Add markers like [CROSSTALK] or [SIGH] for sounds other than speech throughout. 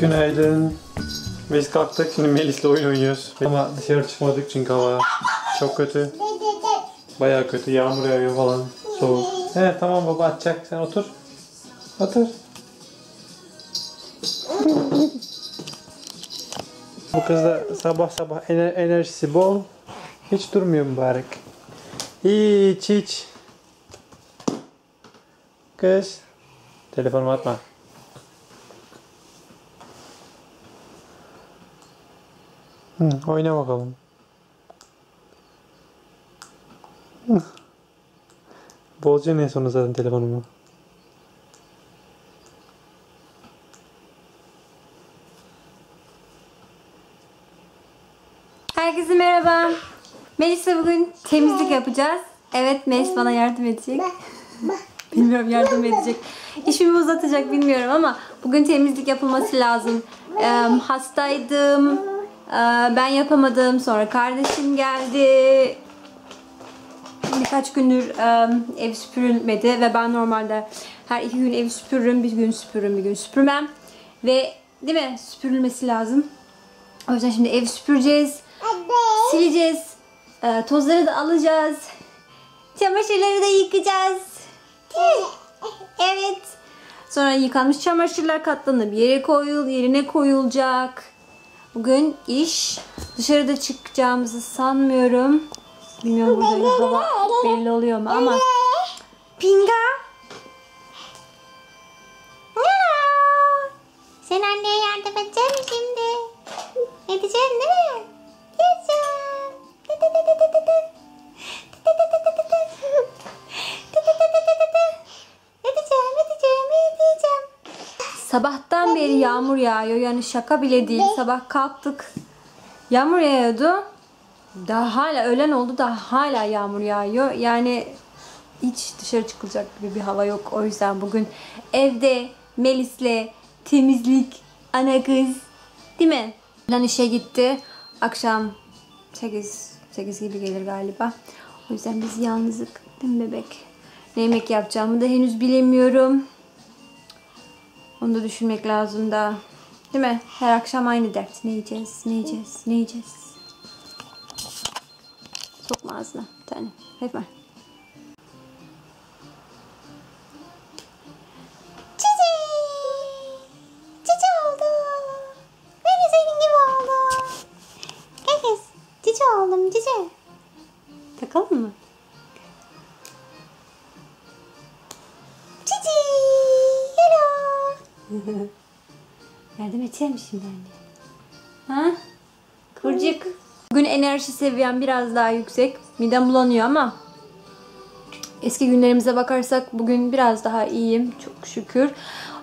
Günaydın. Biz kalktık şimdi Melis'le oyun oynuyoruz. Ama dışarı çıkmadık çünkü hava çok kötü. Baya kötü. Yağmur yağıyor falan. Soğuk. He tamam baba atacak. Sen otur. Otur. Bu kız da sabah sabah ener- enerjisi bol. Hiç durmuyor mübarek. Hiç hiç. Kız. Telefonumu atma. Hı, oyna bakalım. Hı. Ne sonra zaten telefonumu. Herkese merhaba. Melis'le bugün temizlik yapacağız. Evet Melis bana yardım edecek. [LAUGHS] bilmiyorum yardım edecek. İşimi uzatacak bilmiyorum ama bugün temizlik yapılması lazım. Ee, hastaydım. Ee, ben yapamadım. Sonra kardeşim geldi. Birkaç gündür e, ev süpürülmedi ve ben normalde her iki gün evi süpürürüm. Bir gün süpürürüm, bir gün süpürmem. Ve değil mi? Süpürülmesi lazım. O yüzden şimdi ev süpüreceğiz. Sileceğiz. Ee, tozları da alacağız. Çamaşırları da mi? [LAUGHS] Evet. Sonra yıkanmış çamaşırlar katlanıp yere koyul, yerine koyulacak. Bugün iş. Dışarıda çıkacağımızı sanmıyorum. Bilmiyorum burada hava belli oluyor mu ama. Pinga. Sen anneye yardım edecek misin şimdi? Edeceksin değil mi? Yağmur yağıyor. Yani şaka bile değil. Sabah kalktık. Yağmur yağıyordu. Daha hala öğlen oldu da hala yağmur yağıyor. Yani hiç dışarı çıkılacak gibi bir hava yok. O yüzden bugün evde Melis'le temizlik, ana kız değil mi? Lan işe gitti. Akşam 8, 8 gibi gelir galiba. O yüzden biz yalnızlık değil mi bebek? Ne yemek yapacağımı da henüz bilemiyorum. Onu da düşünmek lazım da. Değil mi? Her akşam aynı dert. Ne yiyeceğiz? Ne yiyeceğiz? Ne yiyeceğiz? Sokma ağzına bir tane. Hemen. Cici! Yardım edeceğim şimdi anne? Ha? Kıvırcık. Bugün enerji seviyem biraz daha yüksek. Midem bulanıyor ama eski günlerimize bakarsak bugün biraz daha iyiyim çok şükür.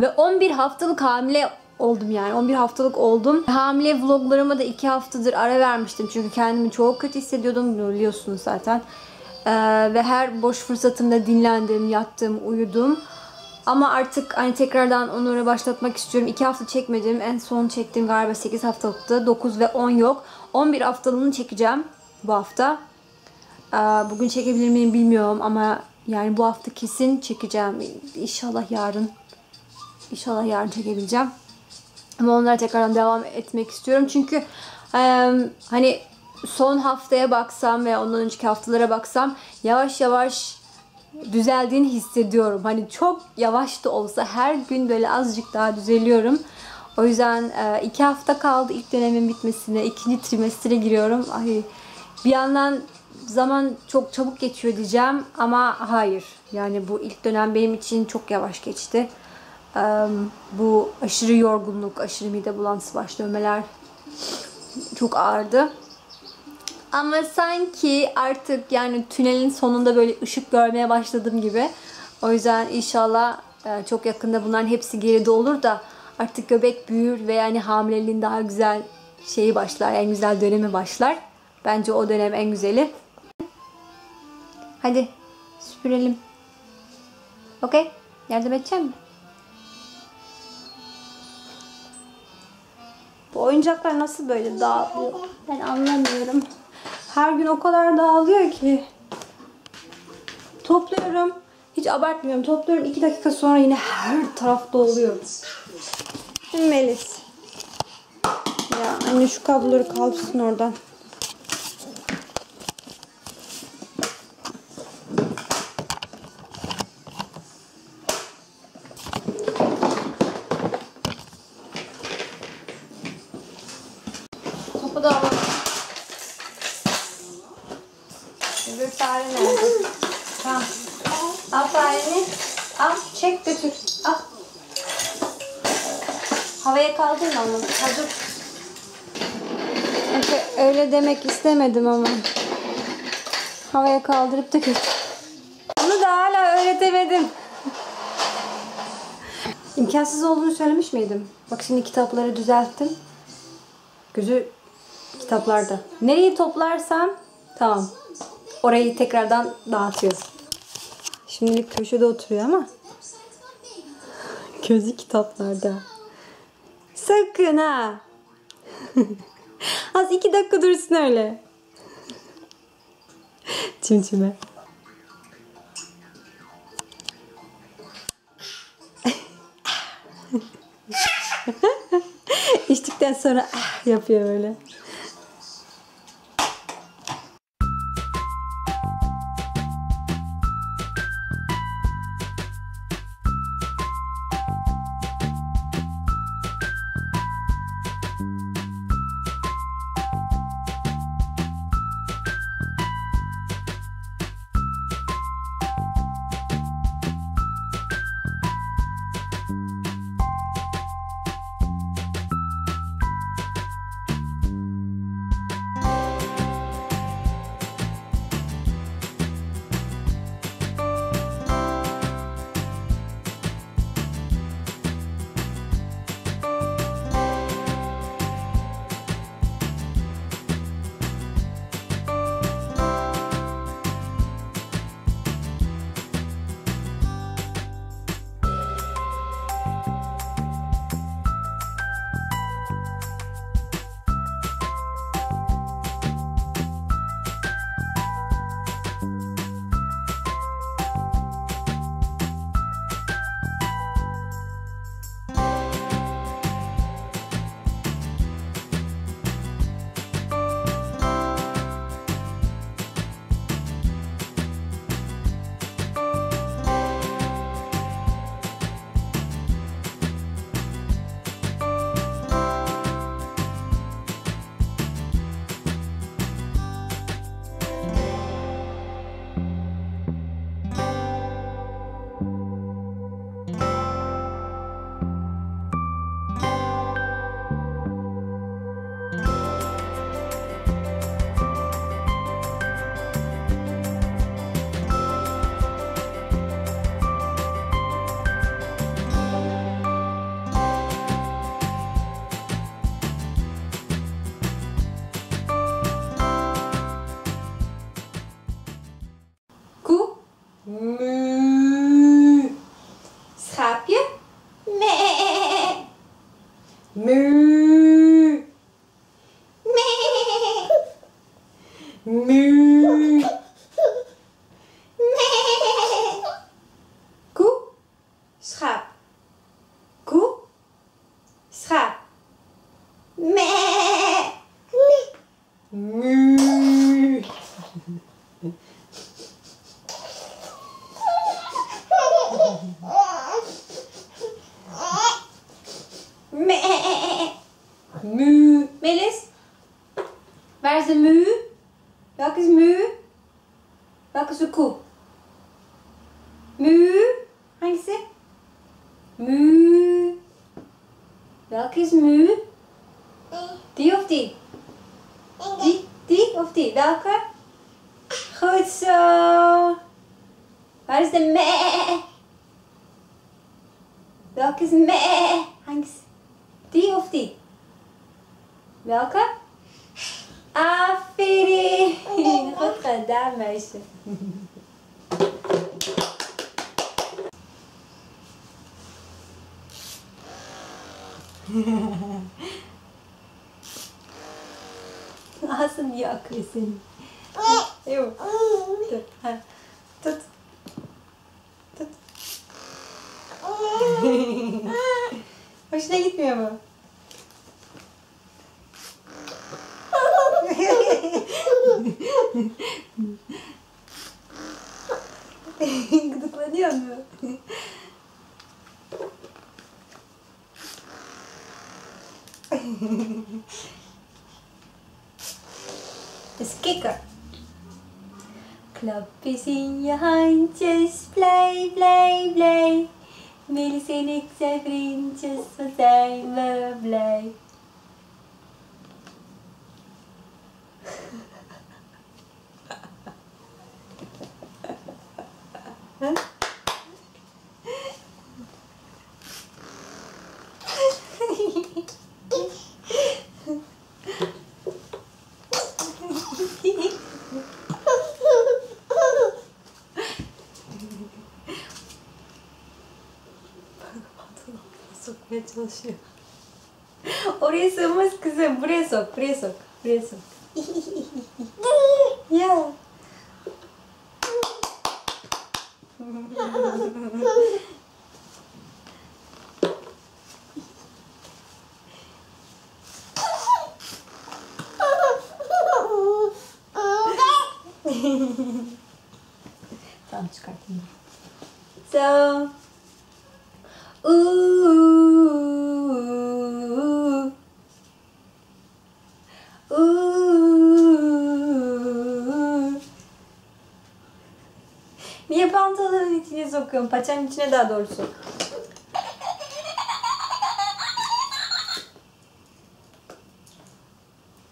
Ve 11 haftalık hamile oldum yani. 11 haftalık oldum. Hamile vloglarıma da 2 haftadır ara vermiştim. Çünkü kendimi çok kötü hissediyordum. Biliyorsunuz zaten. Ee, ve her boş fırsatımda dinlendim, yattım, uyudum. Ama artık hani tekrardan onları başlatmak istiyorum. 2 hafta çekmedim. En son çektiğim galiba 8 haftalıktı. 9 ve 10 yok. 11 haftalığını çekeceğim bu hafta. Bugün çekebilir miyim bilmiyorum ama yani bu hafta kesin çekeceğim. İnşallah yarın. İnşallah yarın çekebileceğim. Ama onlara tekrardan devam etmek istiyorum. Çünkü hani son haftaya baksam ve ondan önceki haftalara baksam yavaş yavaş düzeldiğini hissediyorum. Hani çok yavaş da olsa her gün böyle azıcık daha düzeliyorum. O yüzden e, iki hafta kaldı ilk dönemin bitmesine. ikinci trimestre giriyorum. Ay, bir yandan zaman çok çabuk geçiyor diyeceğim ama hayır. Yani bu ilk dönem benim için çok yavaş geçti. Ee, bu aşırı yorgunluk, aşırı mide bulantısı, baş dönmeler çok ağırdı. Ama sanki artık yani tünelin sonunda böyle ışık görmeye başladım gibi. O yüzden inşallah e, çok yakında bunların hepsi geride olur da artık göbek büyür ve yani hamileliğin daha güzel şeyi başlar, en güzel dönemi başlar. Bence o dönem en güzeli. Hadi süpürelim. Okey? Yardım edeceğim mi? Bu oyuncaklar nasıl böyle dağılıyor? Ben anlamıyorum. Her gün o kadar dağılıyor ki. Topluyorum. Hiç abartmıyorum. Topluyorum. 2 dakika sonra yine her tarafta oluyor. Melis. Ya anne şu kabloları kaldırsın oradan. Havaya kaldırma onu. Ha dur. Efe, öyle demek istemedim ama. Havaya kaldırıp da götür. Onu da hala öğretemedim. İmkansız olduğunu söylemiş miydim? Bak şimdi kitapları düzelttim. Gözü kitaplarda. Nereyi toplarsam tamam. Orayı tekrardan dağıtıyor. Şimdilik köşede oturuyor ama gözü kitaplarda. Sakın ha. [LAUGHS] Az iki dakika dursun öyle. Çimçime. [LAUGHS] İçtikten sonra ah yapıyor böyle. Welke is mu? Die of die? Die, die of die? Welke? Goed zo. Waar is de mee? Welke is mee? Hangisi? Die of die? Welke? [LAUGHS] Aferin. Goed gedaan, meisje. Ağzın niye akıyor senin? Yok. Dur. Ha. Tut. Tut. [LAUGHS] Hoşuna gitmiyor mu? lovely. 소개해 주시오. Bresok, Bresok, Bresok. [LAUGHS] yeah. [LAUGHS] Tamam çıkartayım. So sokuyorum? Paçanın içine daha doğrusu.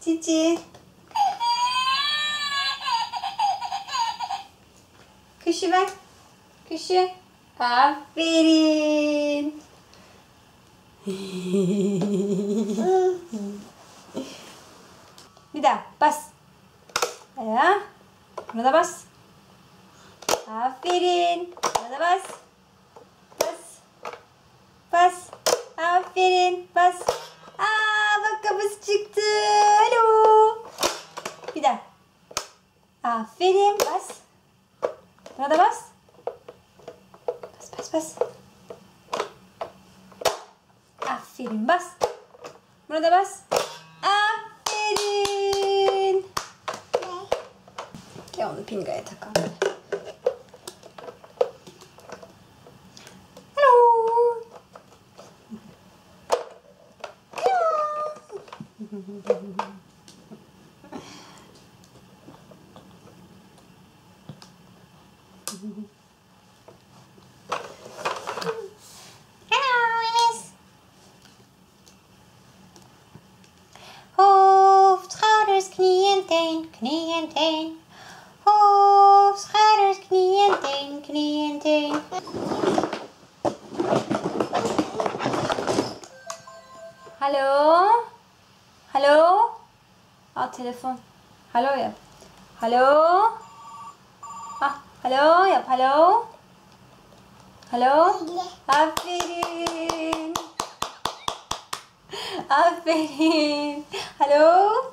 Cici. Kuşu ver. Kuşu. Aferin. Bir daha bas. Ya. Buna da bas. Aferin. Da bas. Bas. Bas. Aferin. Bas. Aa bak kafası çıktı. Alo. Bir daha. Aferin. Bas. Buna da bas. Bas bas bas. Aferin bas. Buna da bas. Aferin. Gel onu pingaya takalım. teen, knie en teen. Hoofd, schouders, knie en teen, knie en teen. Hallo? Hallo? Ah, telefoon. Hallo, ja. Hallo? Ah, hallo, ja, hallo? Hallo? Aferin. Aferin. Hallo?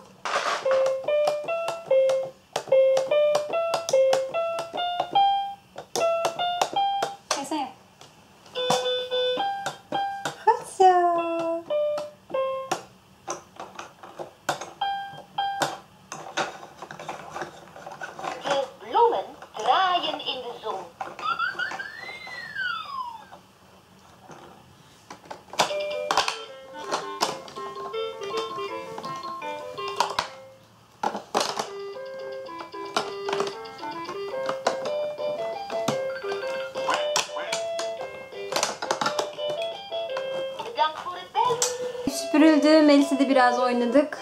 Süpürüldü. Melis'le de biraz oynadık.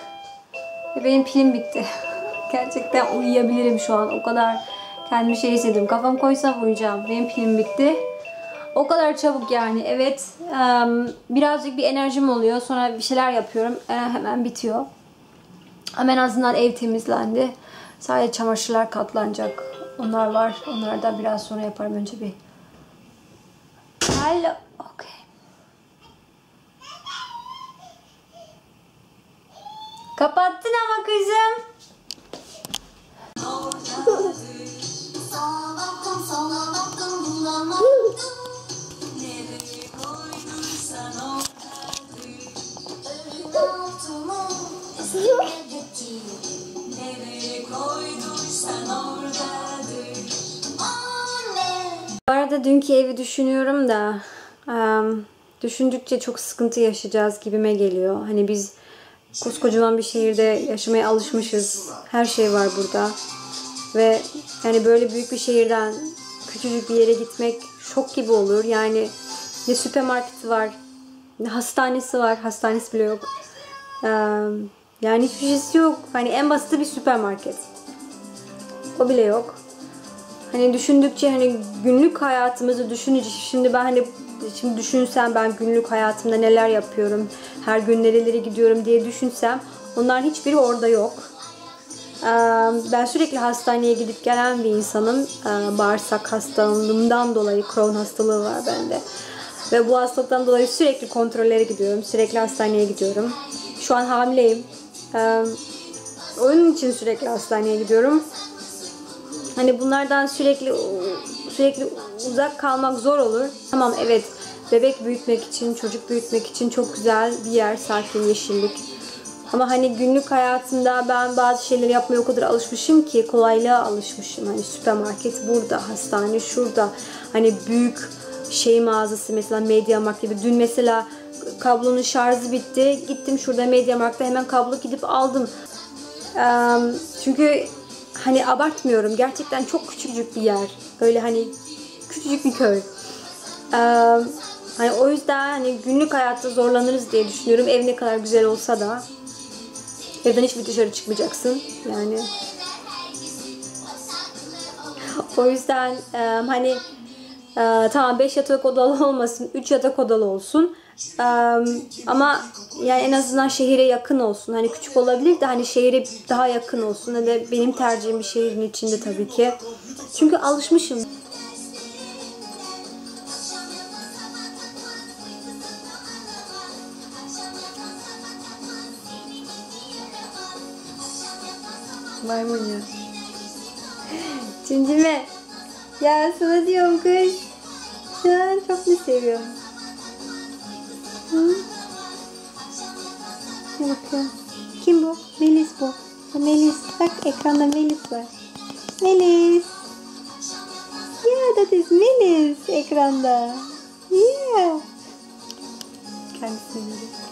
Ve benim pilim bitti. Gerçekten uyuyabilirim şu an. O kadar kendimi şey hissediyorum. Kafam koysam uyuyacağım. Benim pilim bitti. O kadar çabuk yani. Evet. birazcık bir enerjim oluyor. Sonra bir şeyler yapıyorum. e, hemen bitiyor. Ama en azından ev temizlendi. Sadece çamaşırlar katlanacak. Onlar var. Onları da biraz sonra yaparım. Önce bir... Hello. Koyduysan oradadır Anne Bu arada dünkü evi düşünüyorum da düşündükçe çok sıkıntı yaşayacağız gibime geliyor. Hani biz koskocaman bir şehirde yaşamaya alışmışız. Her şey var burada. Ve yani böyle büyük bir şehirden küçücük bir yere gitmek şok gibi olur. Yani ne süpermarketi var, ne hastanesi var. Hastanesi bile yok. Yani hiçbir şeysi yok. Hani en basiti bir süpermarket. O bile yok. Hani düşündükçe hani günlük hayatımızı düşününce şimdi ben hani şimdi düşünsem ben günlük hayatımda neler yapıyorum, her gün nerelere gidiyorum diye düşünsem onların hiçbiri orada yok. Ben sürekli hastaneye gidip gelen bir insanım. Bağırsak hastalığımdan dolayı Crohn hastalığı var bende. Ve bu hastalıktan dolayı sürekli kontrollere gidiyorum. Sürekli hastaneye gidiyorum. Şu an hamileyim. Onun için sürekli hastaneye gidiyorum. Hani bunlardan sürekli sürekli uzak kalmak zor olur. Tamam evet bebek büyütmek için, çocuk büyütmek için çok güzel bir yer, sakin yeşillik. Ama hani günlük hayatımda ben bazı şeyleri yapmaya o kadar alışmışım ki kolaylığa alışmışım. Hani süpermarket burada, hastane şurada. Hani büyük şey mağazası mesela Mediamarkt gibi. Dün mesela kablonun şarjı bitti. Gittim şurada Mediamarkt'ta hemen kablo gidip aldım. Çünkü hani abartmıyorum. Gerçekten çok küçücük bir yer. Böyle hani küçücük bir köy. Eee, hani o yüzden hani günlük hayatta zorlanırız diye düşünüyorum. Ev ne kadar güzel olsa da. Evden hiçbir dışarı çıkmayacaksın. Yani [LAUGHS] o yüzden eee, hani eee, tamam 5 yatak odalı [LAUGHS] olmasın, 3 yatak odalı olsun. Ama yani en azından şehire yakın olsun. Hani küçük olabilir de hani şehire daha yakın olsun. Hani benim tercihim bir şehrin içinde tabii ki. Çünkü alışmışım. Maymun ya. Cimcime. Ya sana diyorum kız. Sen çok mu seviyorum? Hı? Bakıyorum? Kim bu? Melis bu. Melis. Bak ekranda Melis var. Melis. Yeah, that is Melis ekranda. Yeah. Kendisini biliyor.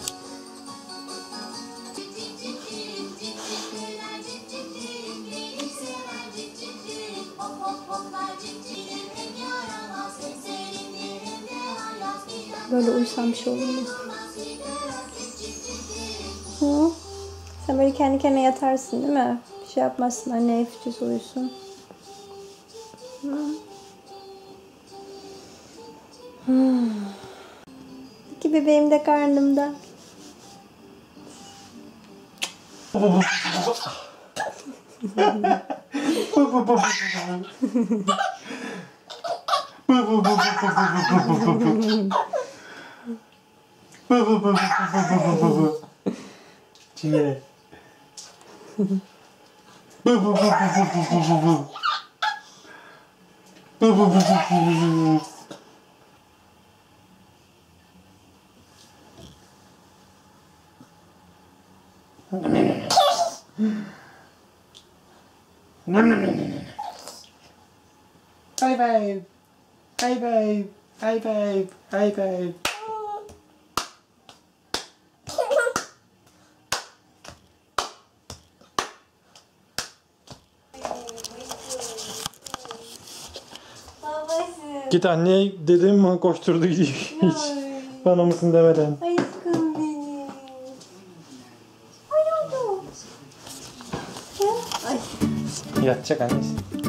Böyle uyusam bir şey olur mu? Hı? Sen böyle kendi kendine yatarsın değil mi? Bir şey yapmazsın. Anne hafifçe uyusun. Hı. Hmm. İki bebeğim de karnımda. [LAUGHS] Tira. No, no, no, no, no. Hey, babe. Hey, babe. Hey, babe. Hey, babe. Git anne dedim mi koşturdu hiç. Bana mısın demeden. Aşkım benim. Ay oldu. Ay. Yatacak annesi.